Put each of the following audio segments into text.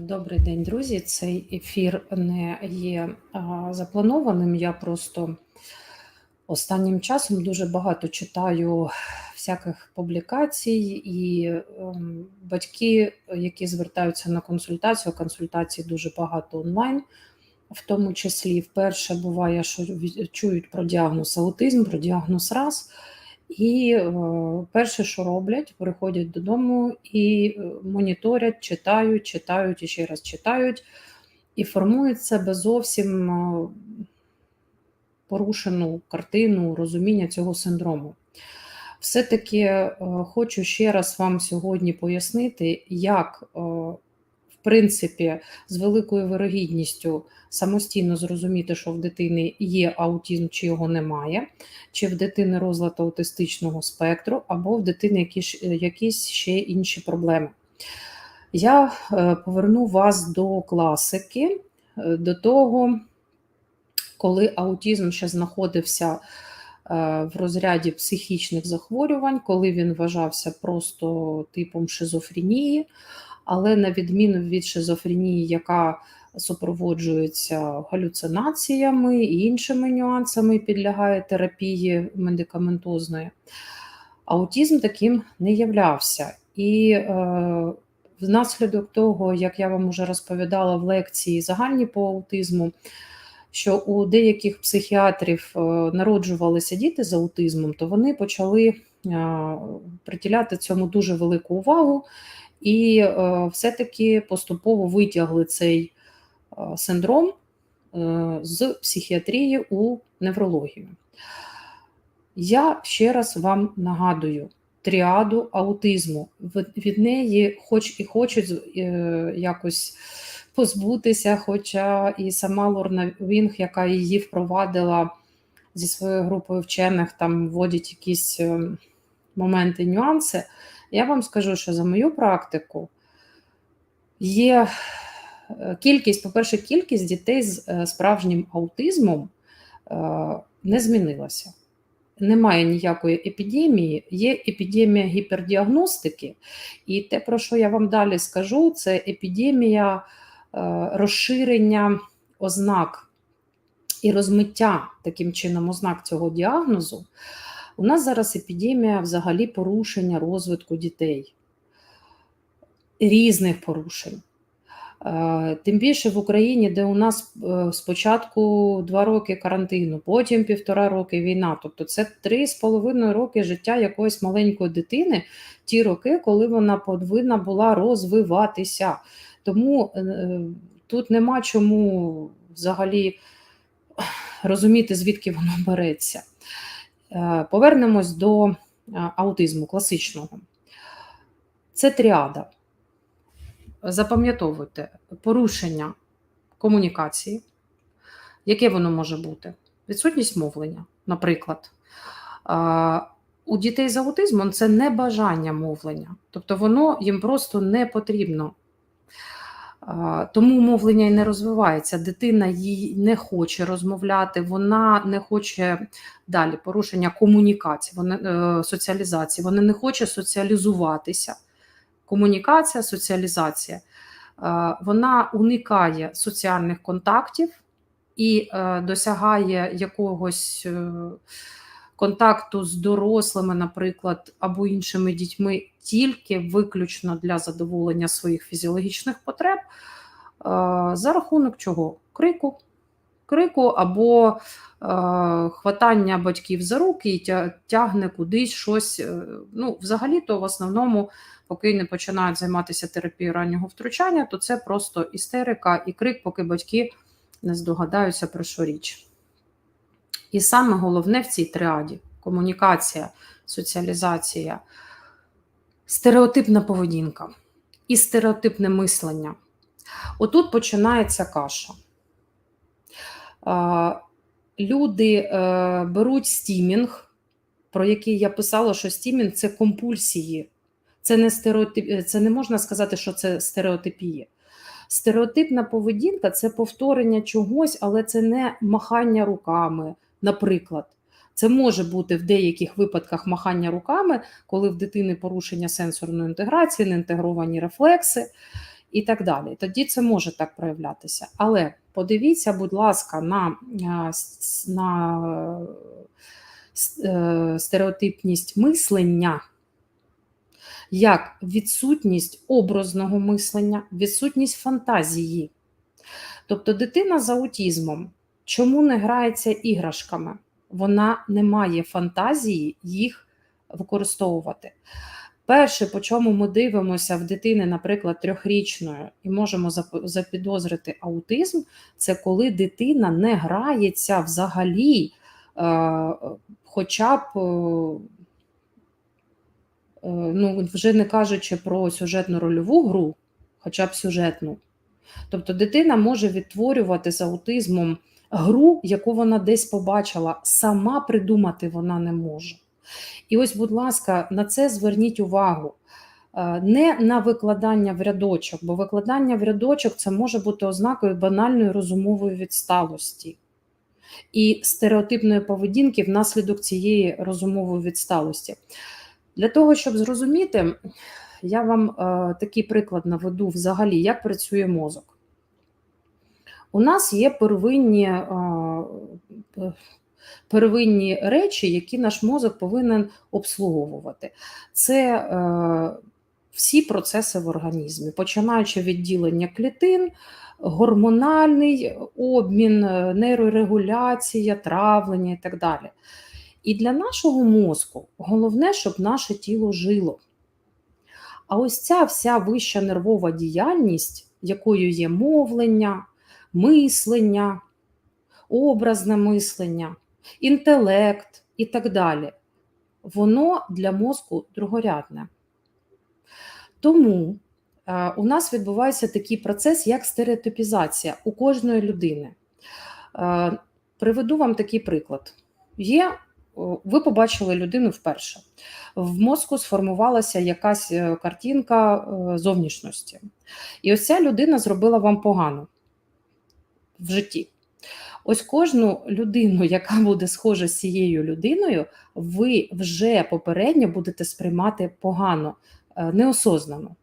Добрий день, друзі. Цей ефір не є запланованим. Я просто останнім часом дуже багато читаю всяких публікацій, і ем, батьки, які звертаються на консультацію, консультацій дуже багато онлайн. В тому числі вперше буває, що чують про діагноз аутизм, про діагноз РАС. І е, перше, що роблять, приходять додому і е, моніторять, читають, читають і ще раз читають, і формують себе зовсім е, порушену картину розуміння цього синдрому. Все-таки хочу ще раз вам сьогодні пояснити, як, принципі, з великою вирогідністю самостійно зрозуміти, що в дитини є аутизм чи його немає, чи в дитини розлад аутистичного спектру, або в дитини якісь, якісь ще інші проблеми. Я е, поверну вас до класики, е, до того, коли аутизм ще знаходився е, в розряді психічних захворювань, коли він вважався просто типом шизофренії, але на відміну від шизофренії, яка супроводжується галюцинаціями і іншими нюансами, підлягає терапії медикаментозної, аутизм таким не являвся. І е, внаслідок того, як я вам вже розповідала в лекції загальні по аутизму, що у деяких психіатрів е, народжувалися діти з аутизмом, то вони почали е, приділяти цьому дуже велику увагу і е, все-таки поступово витягли цей е, синдром е, з психіатрії у неврологію. Я ще раз вам нагадую тріаду аутизму. Від неї, хоч і хочуть якось позбутися, хоча і сама Лорна Вінг, яка її впровадила зі своєю групою вчених, там вводять якісь е, моменти, нюанси. Я вам скажу, що за мою практику є е, кількість, по-перше, кількість дітей з е, справжнім аутизмом е, не змінилася. Немає ніякої епідемії, є епідемія гіпердіагностики, і те, про що я вам далі скажу, це епідемія розширення ознак і розмиття таким чином ознак цього діагнозу. У нас зараз епідемія взагалі порушення розвитку дітей, різних порушень. Е, Тим більше в Україні, де у нас е, спочатку два роки карантину, потім півтора роки війна. Тобто це три з половиною роки життя якоїсь маленької дитини, ті роки, коли вона повинна була розвиватися. Тому е, тут нема чому взагалі розуміти, звідки воно береться. Е, Повернемось до е, аутизму класичного. Це тріада. Запам'ятовуйте порушення комунікації. Яке воно може бути? Відсутність мовлення, наприклад. Е, У дітей з аутизмом це не бажання мовлення, тобто воно їм просто не потрібно. Тому мовлення і не розвивається. Дитина їй не хоче розмовляти, вона не хоче далі порушення комунікації, вона, е, соціалізації, вона не хоче соціалізуватися. Комунікація, соціалізація. Е, Вона уникає соціальних контактів і е, досягає якогось контакту з дорослими, наприклад, або іншими дітьми тільки виключно для задоволення своїх фізіологічних потреб. Е, За рахунок чого? Крику. Крику або е, хватання батьків за руки і тягне кудись щось. е, Ну, взагалі-то в основному, поки не починають займатися терапією раннього втручання, то це просто істерика і крик, поки батьки не здогадаються про що річ. І саме головне в цій тріаді комунікація, соціалізація, стереотипна поведінка і стереотипне мислення. Отут починається каша. Люди е, беруть стімінг, про який я писала, що стімінг це компульсії. Це не стереотип, це не можна сказати, що це стереотипія. Стереотипна поведінка це повторення чогось, але це не махання руками, наприклад. Це може бути в деяких випадках махання руками, коли в дитини порушення сенсорної інтеграції, неінтегровані рефлекси. і так далі. Тоді це може так проявлятися. Але подивіться, будь ласка, на, на е, стереотипність мислення як відсутність образного мислення, відсутність фантазії. Тобто дитина з аутізмом чому не грається іграшками? Вона не має фантазії їх використовувати. Перше, по чому ми дивимося в дитини, наприклад, трьохрічної, і можемо запідозрити аутизм, це коли дитина не грається взагалі, е, хоча б е, е, ну, вже не кажучи про сюжетну рольову гру, хоча б сюжетну. Тобто дитина може відтворювати з аутизмом гру, яку вона десь побачила, сама придумати вона не може. І ось, будь ласка, на це зверніть увагу. Е, Не на викладання в рядочок, бо викладання в рядочок це може бути ознакою банальної розумової відсталості і стереотипної поведінки внаслідок цієї розумової відсталості. Для того, щоб зрозуміти, я вам е, такий приклад наведу взагалі, як працює мозок. У нас є первинні, е, первинні речі, які наш мозок повинен обслуговувати. Це е, всі процеси в організмі, починаючи від ділення клітин, гормональний обмін, е, нейрорегуляція, травлення і так далі. І для нашого мозку головне, щоб наше тіло жило. А ось ця вся вища нервова діяльність, якою є мовлення, мислення, образне мислення, інтелект і так далі, воно для мозку другорядне. Тому е, у нас відбувається такий процес, як стереотипізація у кожної людини. Е, приведу вам такий приклад. Є, ви побачили людину вперше. В мозку сформувалася якась е, картинка е, зовнішності. І ось ця людина зробила вам погано в житті. Ось кожну людину, яка буде схожа з цією людиною, ви вже попередньо будете сприймати погано, е, неосознано.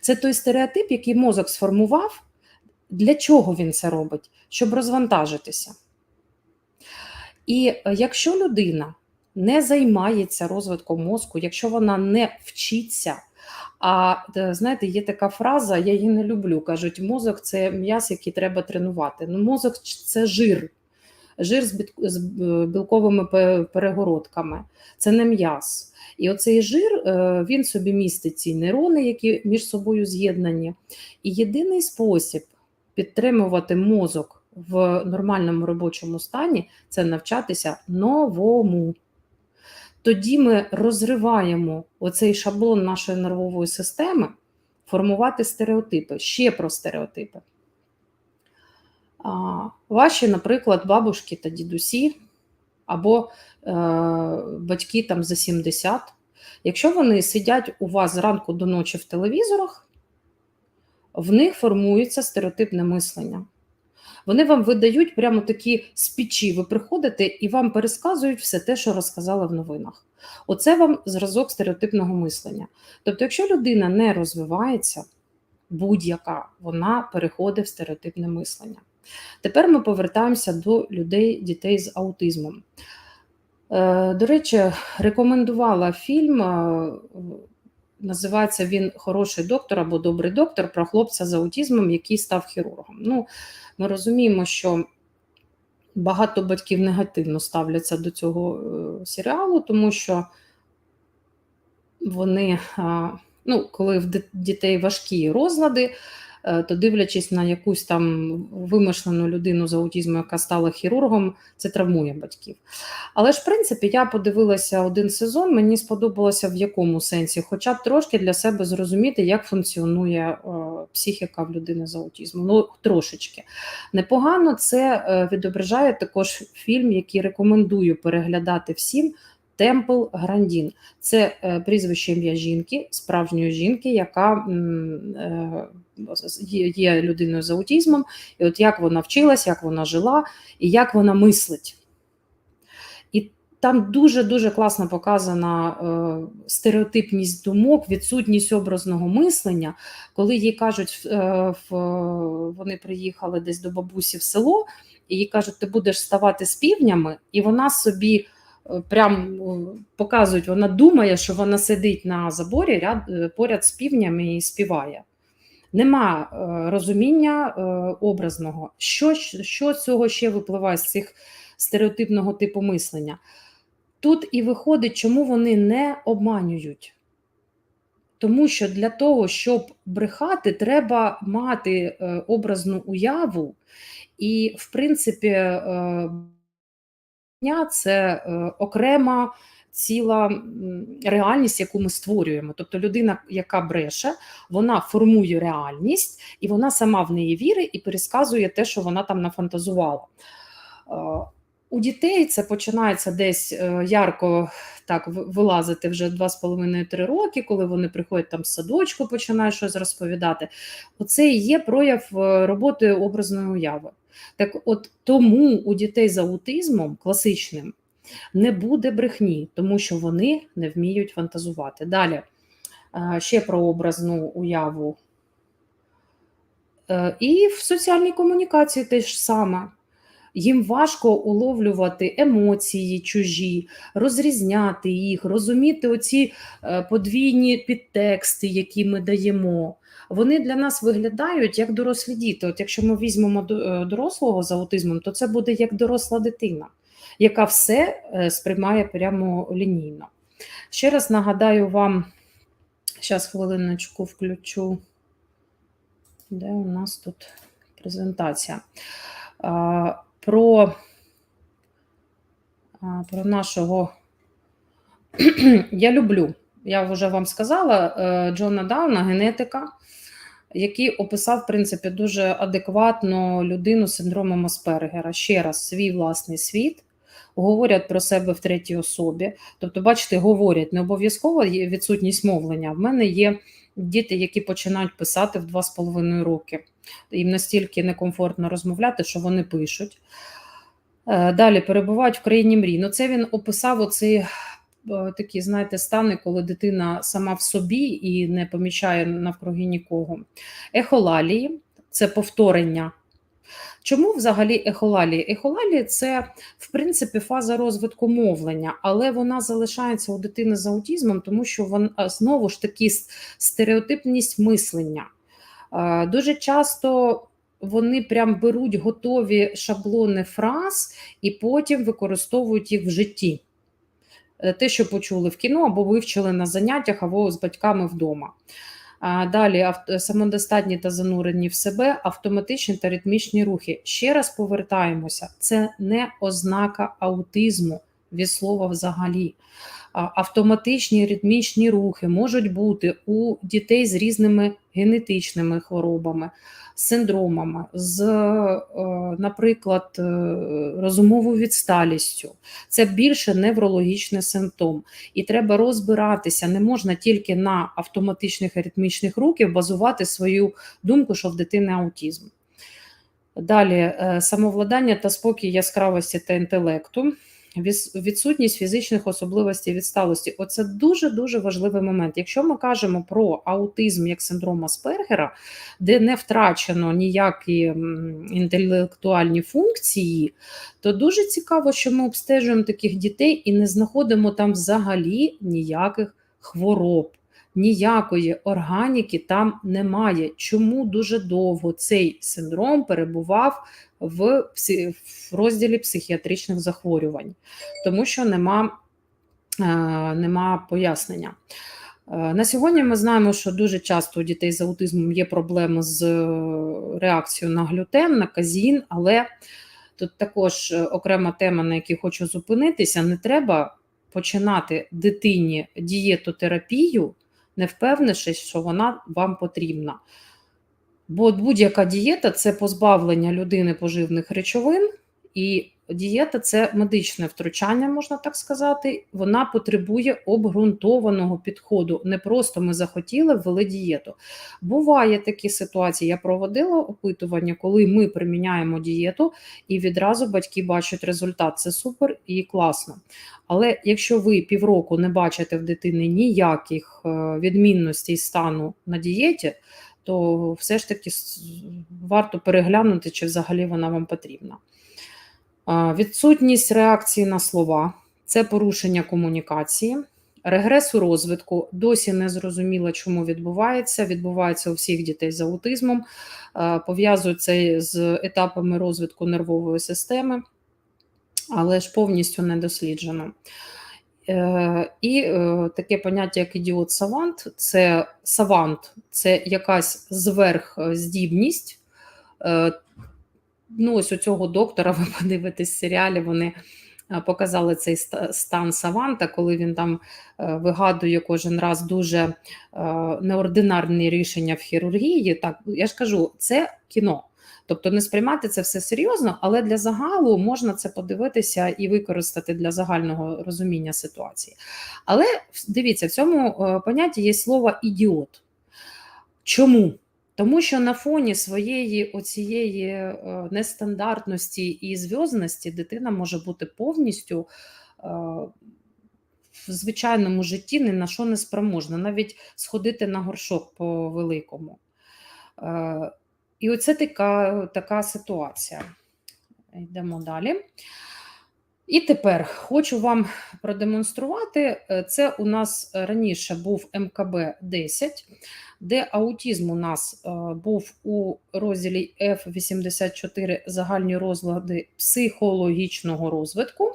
Це той стереотип, який мозок сформував. Для чого він це робить? Щоб розвантажитися. І е, якщо людина не займається розвитком мозку, якщо вона не вчиться, а знаєте, є така фраза, я її не люблю. Кажуть, мозок це м'яз, який треба тренувати. Ну, мозок це жир, жир з, білковими перегородками, це не м'яз. І оцей жир е, він собі містить ці нейрони, які між собою з'єднані. І єдиний спосіб підтримувати мозок в нормальному робочому стані це навчатися новому. Тоді ми розриваємо оцей шаблон нашої нервової системи, формувати стереотипи, ще про стереотипи. Ваші, наприклад, бабушки та дідусі або е, батьки там за 70, якщо вони сидять у вас зранку до ночі в телевізорах, в них формується стереотипне мислення. Вони вам видають прямо такі спічі. Ви приходите і вам пересказують все те, що розказали в новинах. Оце вам зразок стереотипного мислення. Тобто, якщо людина не розвивається, будь-яка, вона переходить в стереотипне мислення. Тепер ми повертаємося до людей, дітей з аутизмом. Е, До речі, рекомендувала фільм. Називається він Хороший доктор або добрий доктор про хлопця з аутизмом, який став хірургом. Ну, ми розуміємо, що багато батьків негативно ставляться до цього е, серіалу, тому що вони, ну, коли в дітей важкі розлади, то дивлячись на якусь там вимишлену людину з аутизмом, яка стала хірургом, це травмує батьків. Але ж, в принципі, я подивилася один сезон, мені сподобалося в якому сенсі, хоча б трошки для себе зрозуміти, як функціонує е, психіка в людини з аутизмом. Ну, трошечки. Непогано це е, відображає також фільм, який рекомендую переглядати всім. Темпл Грандін це е, прізвище ім'я жінки, справжньої жінки, яка е, є, людиною з аутизмом, і от як вона вчилась, як вона жила і як вона мислить. І там дуже-дуже класно показана е, стереотипність думок, відсутність образного мислення. Коли їй кажуть, вони приїхали десь до бабусі в село, і їй кажуть, ти будеш ставати з півнями, і вона собі прям е, показують, вона думає, що вона сидить на заборі ряд, е, поряд з півнями і співає. Нема е, розуміння образного. Що, що цього ще випливає з цих стереотипного типу мислення? Тут і виходить, чому вони не обманюють. Тому що для того, щоб брехати, треба мати образну уяву, і, в принципі, е, брехня – це е, окрема ціла реальність, яку ми створюємо. Тобто людина, яка бреше, вона формує реальність, і вона сама в неї вірить і пересказує те, що вона там нафантазувала. У дітей це починається десь е, ярко так вилазити вже 2,5-3 роки, коли вони приходять там з садочку, починають щось розповідати. Оце і є прояв е, роботи образної уяви. Так от тому у дітей з аутизмом класичним не буде брехні, тому що вони не вміють фантазувати. Далі е, ще про образну уяву. І в соціальній комунікації теж саме. Їм важко уловлювати емоції чужі, розрізняти їх, розуміти оці е, подвійні підтексти, які ми даємо. Вони для нас виглядають як дорослі діти. От якщо ми візьмемо е, дорослого з аутизмом, то це буде як доросла дитина, яка все е, сприймає прямо лінійно. Ще раз нагадаю вам, зараз хвилиночку включу, де у нас тут презентація. Про, про нашого я люблю, я вже вам сказала, е, Джона Дауна, генетика, який описав, в принципі, дуже адекватно людину з синдромом Аспергера. Ще раз, свій власний світ, говорять про себе в третій особі. Тобто, бачите, говорять, не обов'язково відсутність мовлення. В мене є діти, які починають писати в 2,5 роки. Їм настільки некомфортно розмовляти, що вони пишуть. Е, Далі перебувають в країні мрій. Ну, це він описав оці е, такі, знаєте, стани, коли дитина сама в собі і не помічає навкруги нікого. Ехолалії це повторення. Чому взагалі ехолалії? Ехолалії це, в принципі, фаза розвитку мовлення, але вона залишається у дитини з аутізмом, тому що вона знову ж таки стереотипність мислення. Е, Дуже часто вони прям беруть готові шаблони фраз і потім використовують їх в житті. Е, Те, що почули в кіно або вивчили на заняттях, або з батьками вдома. Далі авт- самодостатні та занурені в себе, автоматичні та ритмічні рухи. Ще раз повертаємося: це не ознака аутизму від слова взагалі. Автоматичні ритмічні рухи можуть бути у дітей з різними генетичними хворобами, синдромами, з, е, наприклад, е, розумовою відсталістю. Це більше неврологічний симптом. І треба розбиратися. Не можна тільки на автоматичних аритмічних рухів базувати свою думку, що в дитини аутизм. Далі е, самовладання та спокій яскравості та інтелекту, відсутність фізичних особливостей відсталості. Оце дуже дуже важливий момент. Якщо ми кажемо про аутизм як синдром Аспергера, де не втрачено ніякі інтелектуальні функції, то дуже цікаво, що ми обстежуємо таких дітей і не знаходимо там взагалі ніяких хвороб. Ніякої органіки там немає. Чому дуже довго цей синдром перебував в, розділі психіатричних захворювань? Тому що нема, е, нема пояснення. Е, На сьогодні ми знаємо, що дуже часто у дітей з аутизмом є проблеми з е, реакцією на глютен, на казін, але тут також окрема тема, на якій хочу зупинитися: не треба починати дитині дієтотерапію, не впевнившись, що вона вам потрібна. Бо будь-яка дієта це позбавлення людини поживних речовин І дієта це медичне втручання, можна так сказати. Вона потребує обґрунтованого підходу. Не просто ми захотіли ввели дієту. Буває такі ситуації. Я проводила опитування, коли ми приміняємо дієту, і відразу батьки бачать результат. Це супер і класно. Але якщо ви півроку не бачите в дитини ніяких е, відмінностей стану на дієті, то все ж таки варто переглянути, чи взагалі вона вам потрібна. Відсутність реакції на слова це порушення комунікації. Регрес у розвитку досі не зрозуміло, чому відбувається. Відбувається у всіх дітей з аутизмом, Е, пов'язують це з етапами розвитку нервової системи, але ж повністю не досліджено. Е, І е, таке поняття, як ідіот-савант, це савант, це якась зверхздібність. Ну, ось у цього доктора, ви подивитесь в серіалі, вони е, показали цей стан саванта, коли він там е, вигадує кожен раз дуже е, неординарні рішення в хірургії. Так, я ж кажу, це кіно. Тобто не сприймати це все серйозно, але для загалу можна це подивитися і використати для загального розуміння ситуації. Але дивіться, в цьому понятті є слово ідіот. Чому? Тому що на фоні своєї оцієї е, нестандартності і зв'язності дитина може бути повністю е, в звичайному житті ні на що не спроможна, навіть сходити на горшок по великому. Е, І оце така, така ситуація. Йдемо далі. І тепер хочу вам продемонструвати. е, Це у нас раніше був МКБ 10, де аутізм у нас е, був у розділі F84 загальні розлади психологічного розвитку.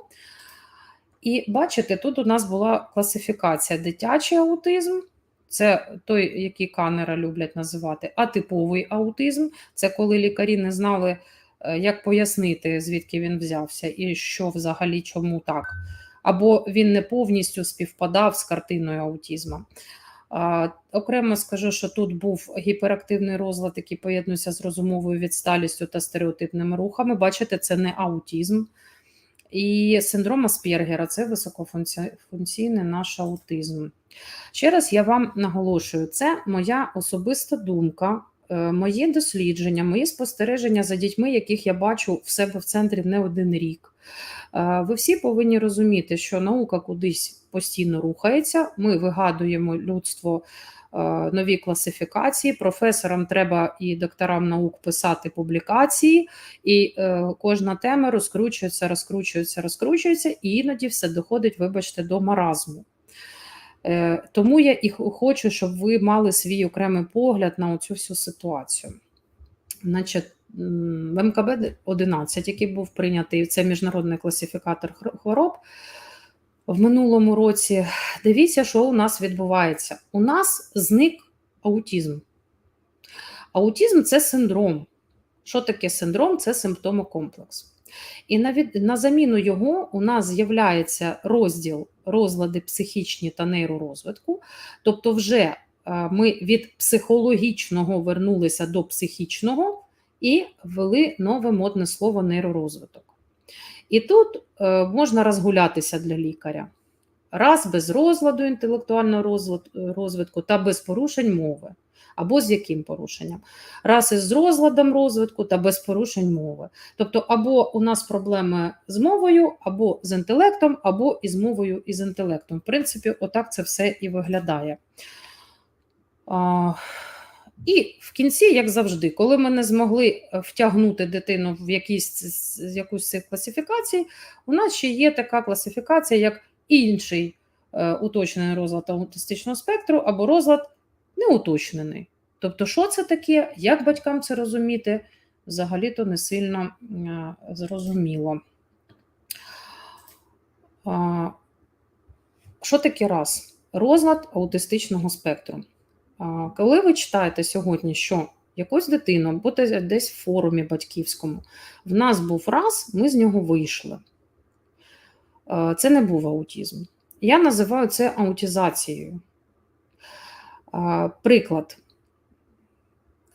І бачите, тут у нас була класифікація дитячий аутизм. Це той, який канера люблять називати, атиповий аутизм. Це коли лікарі не знали, як пояснити, звідки він взявся і що взагалі чому так. Або він не повністю співпадав з картиною аутізму. А, окремо скажу, що тут був гіперактивний розлад, який поєднується з розумовою відсталістю та стереотипними рухами. Бачите, це не аутизм. І синдром Аспергера це високофункційний наш аутизм. Ще раз я вам наголошую, це моя особиста думка, е, моє дослідження, мої спостереження за дітьми, яких я бачу в себе в центрі не один рік. Е, Ви всі повинні розуміти, що наука кудись постійно рухається. Ми вигадуємо людство е, нові класифікації. Професорам треба і докторам наук писати публікації, і кожна тема розкручується, розкручується, розкручується, і іноді все доходить, вибачте, до маразму. Е, Тому я і хочу, щоб ви мали свій окремий погляд на цю всю ситуацію. Значить, в МКБ 11, який був прийнятий, це міжнародний класифікатор хвороб. В минулому році дивіться, що у нас відбувається. У нас зник аутізм. Аутізм це синдром. Що таке синдром? Це симптомокомплекс. І на, від, на заміну його у нас з'являється розділ розлади психічні та нейророзвитку. Тобто, вже е, ми від психологічного вернулися до психічного і ввели нове модне слово нейророзвиток. І тут е, можна розгулятися для лікаря. Раз без розладу інтелектуального розвитку та без порушень мови. Або з яким порушенням? Раз із розладом розвитку та без порушень мови. Тобто, або у нас проблеми з мовою, або з інтелектом, або із мовою і з інтелектом. В принципі, отак це все і виглядає. А, і в кінці, як завжди, коли ми не змогли е, втягнути дитину в якісь якусь з цих класифікацій, у нас ще є така класифікація, як інший е, уточнений розлад аутистичного спектру або розлад неуточнений. Тобто, що це таке, як батькам це розуміти, взагалі-то не сильно е, зрозуміло. Що таке раз? Розлад аутистичного спектру. Коли ви читаєте сьогодні, що якусь дитину, або десь в форумі батьківському, в нас був раз, ми з нього вийшли. Це не був аутізм. Я називаю це аутізацією. Приклад.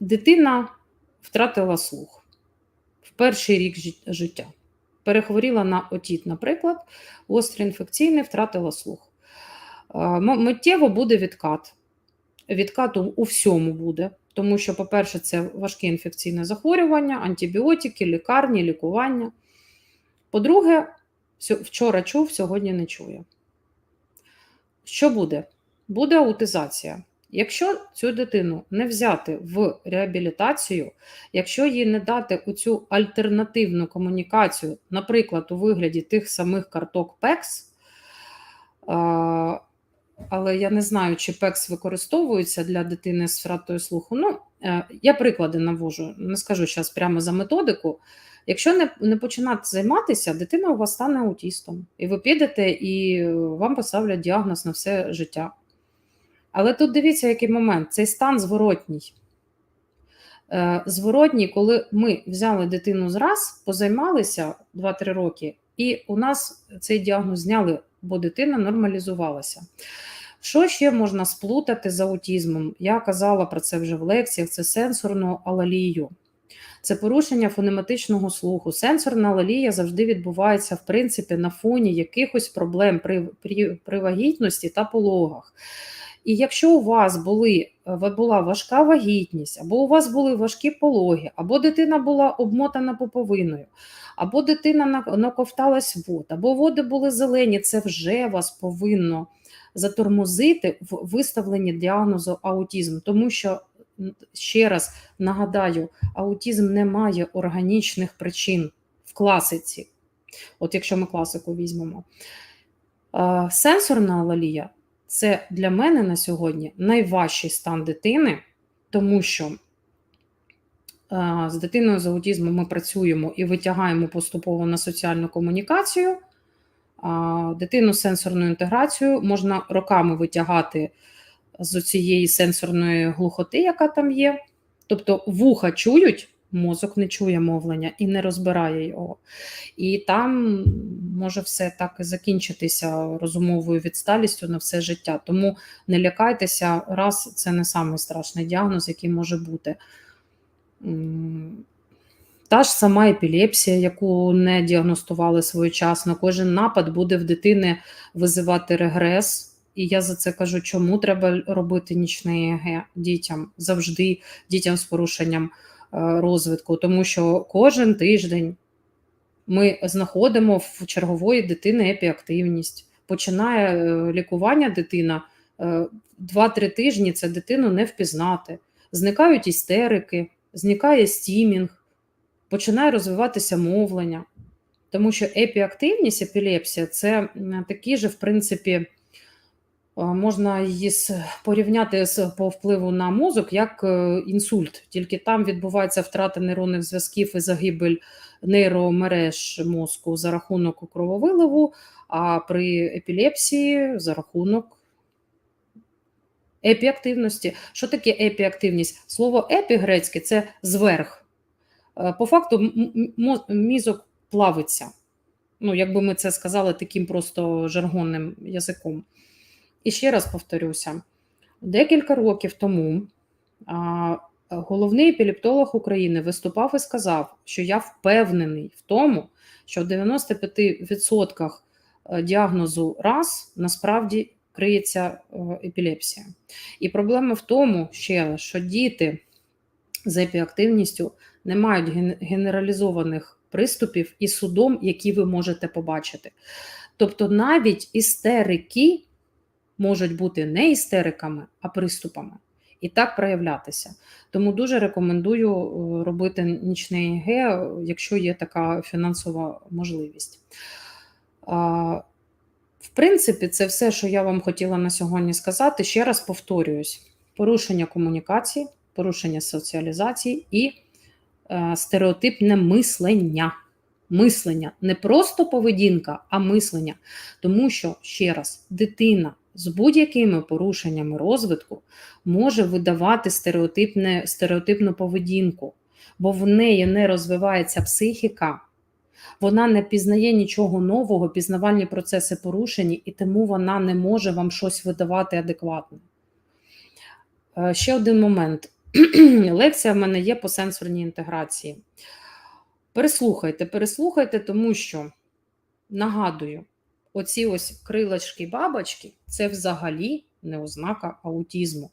Дитина втратила слух в перший рік життя. перехворіла на отіт, наприклад, гострий інфекційний, втратила слух. Миттєво буде відкат. Відкат у всьому буде, тому що, по-перше, це важке інфекційне захворювання, антибіотики, лікарні, лікування. По-друге, вчора чув, сьогодні не чує. Що буде? Буде аутизація. Якщо цю дитину не взяти в реабілітацію, якщо їй не дати оцю альтернативну комунікацію, наприклад, у вигляді тих самих карток ПЕКС, але я не знаю, чи ПЕКС використовується для дитини з втратою слуху. Ну, е, я приклади навожу, не скажу зараз прямо за методику. Якщо не, не починати займатися, дитина у вас стане аутістом, і ви підете, і е, вам поставлять діагноз на все життя. Але тут дивіться, який момент: цей стан зворотній. Е, Зворотній, коли ми взяли дитину зраз, позаймалися 2-3 роки, і у нас цей діагноз зняли, бо дитина нормалізувалася. Що ще можна сплутати з аутізмом? Я казала про це вже в лекціях: це сенсорну алалію. Це порушення фонематичного слуху. Сенсорна алалія завжди відбувається в принципі на фоні якихось проблем при, при, при вагітності та пологах. І якщо у вас були, е, була важка вагітність, або у вас були важкі пологи, або дитина була обмотана поповиною, або дитина на- наковталась вод, або води були зелені, це вже вас повинно затормозити в виставленні діагнозу аутізм, тому що ще раз нагадаю, аутізм не має органічних причин в класиці. От якщо ми класику візьмемо. Е, Сенсорна алалія це для мене на сьогодні найважчий стан дитини, тому що е, з дитиною з аутізмом ми працюємо і витягаємо поступово на соціальну комунікацію. Дитину з сенсорною інтеграцією можна роками витягати з цієї сенсорної глухоти, яка там є. Тобто вуха чують, мозок не чує мовлення і не розбирає його. І там може все так і закінчитися розумовою відсталістю на все життя. Тому не лякайтеся, раз це не самий страшний діагноз, який може бути. Та ж сама епілепсія, яку не діагностували своєчасно, кожен напад буде в дитини визивати регрес. І я за це кажу, чому треба робити нічне ЕГ дітям завжди, дітям з порушенням розвитку, тому що кожен тиждень ми знаходимо в чергової дитини епіактивність. Починає е, лікування дитина е, 2-3 тижні це дитину не впізнати. Зникають істерики, зникає стімінг, починає розвиватися мовлення. Тому що епіактивність, епілепсія це такі ж, в принципі, е, можна її порівняти з по впливу на мозок як е, інсульт, тільки там відбувається втрата нейронних зв'язків і загибель нейромереж мозку за рахунок крововиливу, а при епілепсії за рахунок епіактивності. Що таке епіактивність? Слово епі грецьке це зверх. Е, По факту мізок плавиться. Ну, якби ми це сказали таким просто жаргонним язиком. І ще раз повторюся: декілька років тому головний епілептолог України виступав і сказав, що я впевнений в тому, що в 95% діагнозу раз насправді криється е, епілепсія. І проблема в тому, ще що діти з епіактивністю не мають генералізованих приступів і судом, які ви можете побачити. Тобто навіть істерики можуть бути не істериками, а приступами. І так проявлятися. Тому дуже рекомендую е, робити нічне ЕГ, якщо є така фінансова можливість. В принципі, це все, що я вам хотіла на сьогодні сказати. Ще раз повторююсь: порушення комунікації, порушення соціалізації і е, стереотипне мислення. Мислення не просто поведінка, а мислення. Тому що, ще раз, дитина з будь-якими порушеннями розвитку може видавати стереотипне, стереотипну поведінку, бо в неї не розвивається психіка, вона не пізнає нічого нового, пізнавальні процеси порушені, і тому вона не може вам щось видавати адекватно. Е, Ще один момент. Лекція в мене є по сенсорній інтеграції. Переслухайте, переслухайте, тому що нагадую, оці ось крилочки бабочки це взагалі не ознака аутізму.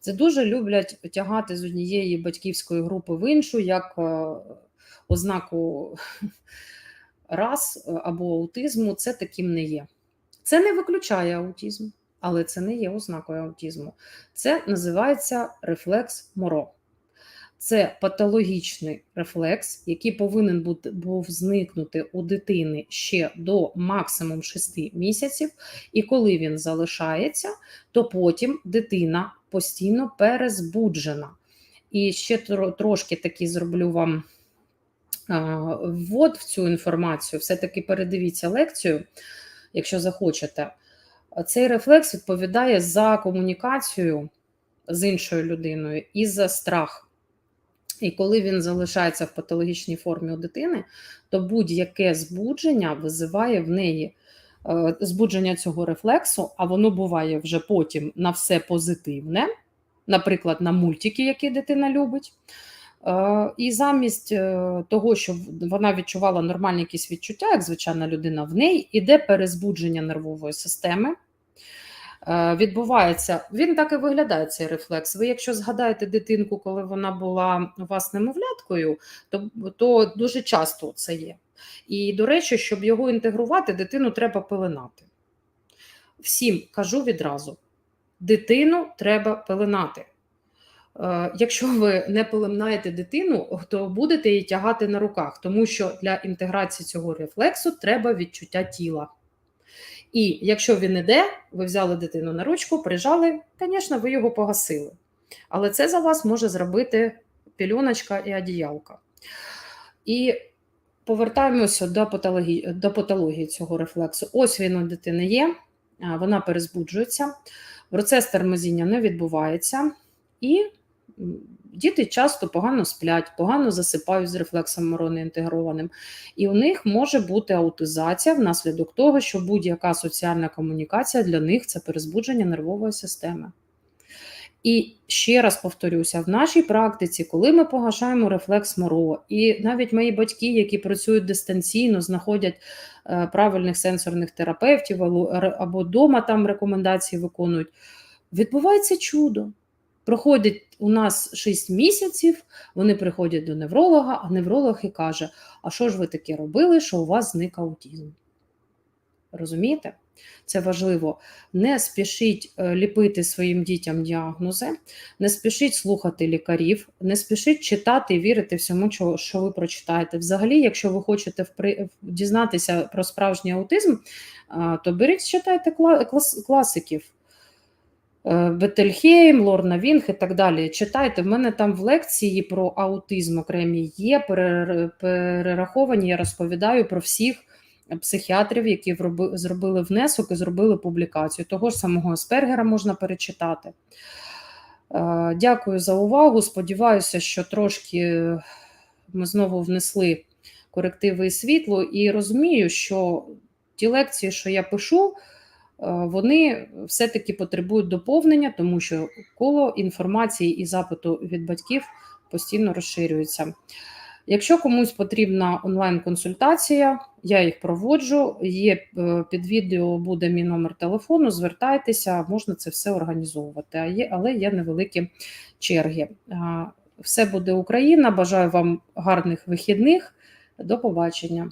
Це дуже люблять тягати з однієї батьківської групи в іншу, як е, ознаку рас або аутизму. Це таким не є. Це не виключає аутизм, але це не є ознакою аутизму. Це називається рефлекс моро. Це патологічний рефлекс, який повинен бути, був зникнути у дитини ще до максимум 6 місяців, і коли він залишається, то потім дитина постійно перезбуджена. І ще трошки таки зроблю вам ввод в цю інформацію. Все-таки передивіться лекцію, якщо захочете. Цей рефлекс відповідає за комунікацію з іншою людиною і за страх. І коли він залишається в патологічній формі у дитини, то будь-яке збудження визиває в неї е, збудження цього рефлексу, а воно буває вже потім на все позитивне, наприклад, на мультики, які дитина любить. Е, і замість е, того, щоб вона відчувала нормальні якісь відчуття, як звичайна людина, в неї іде перезбудження нервової системи. Е, відбувається, він так і виглядає цей рефлекс. Ви, якщо згадаєте дитинку, коли вона була у вас немовляткою, то, то дуже часто це є. І, до речі, щоб його інтегрувати, дитину треба пеленати. Всім кажу відразу: дитину треба пеленати. Е, якщо ви не пеленаєте дитину, то будете її тягати на руках, тому що для інтеграції цього рефлексу треба відчуття тіла. І якщо він іде, ви взяли дитину на ручку, прижали, звісно, ви його погасили. Але це за вас може зробити пільоночка і одіялка. І повертаємося до патології, до патології цього рефлексу. Ось він у дитини є, вона перезбуджується, процес тормозіння не відбувається. І Діти часто погано сплять, погано засипають з рефлексом морони інтегрованим, і у них може бути аутизація внаслідок того, що будь-яка соціальна комунікація для них це перезбудження нервової системи. І ще раз повторюся: в нашій практиці, коли ми погашаємо рефлекс моро, і навіть мої батьки, які працюють дистанційно, знаходять е, правильних сенсорних терапевтів або вдома там рекомендації виконують, відбувається чудо. Проходить у нас 6 місяців, вони приходять до невролога, а невролог і каже: А що ж ви таке робили, що у вас зник аутизм? Розумієте? Це важливо. Не спішіть е, ліпити своїм дітям діагнози, не спішіть слухати лікарів, не спішіть читати і вірити всьому, що ви прочитаєте. Взагалі, якщо ви хочете дізнатися про справжній аутизм, то беріть, читайте класиків. Е, Бетельхейм, Лорна Вінг і так далі. Читайте, в мене там в лекції про аутизм окремі є, перераховані, я розповідаю про всіх психіатрів, які зробили внесок і зробили публікацію. Того ж самого Аспергера можна перечитати. Е, дякую за увагу. Сподіваюся, що трошки ми знову внесли корективи і світло, і розумію, що ті лекції, що я пишу, вони все-таки потребують доповнення, тому що коло інформації і запиту від батьків постійно розширюється. Якщо комусь потрібна онлайн-консультація, я їх проводжу. Є е, під відео буде мій номер телефону. Звертайтеся, можна це все організовувати. Але є невеликі черги. Все буде Україна. Бажаю вам гарних вихідних. До побачення.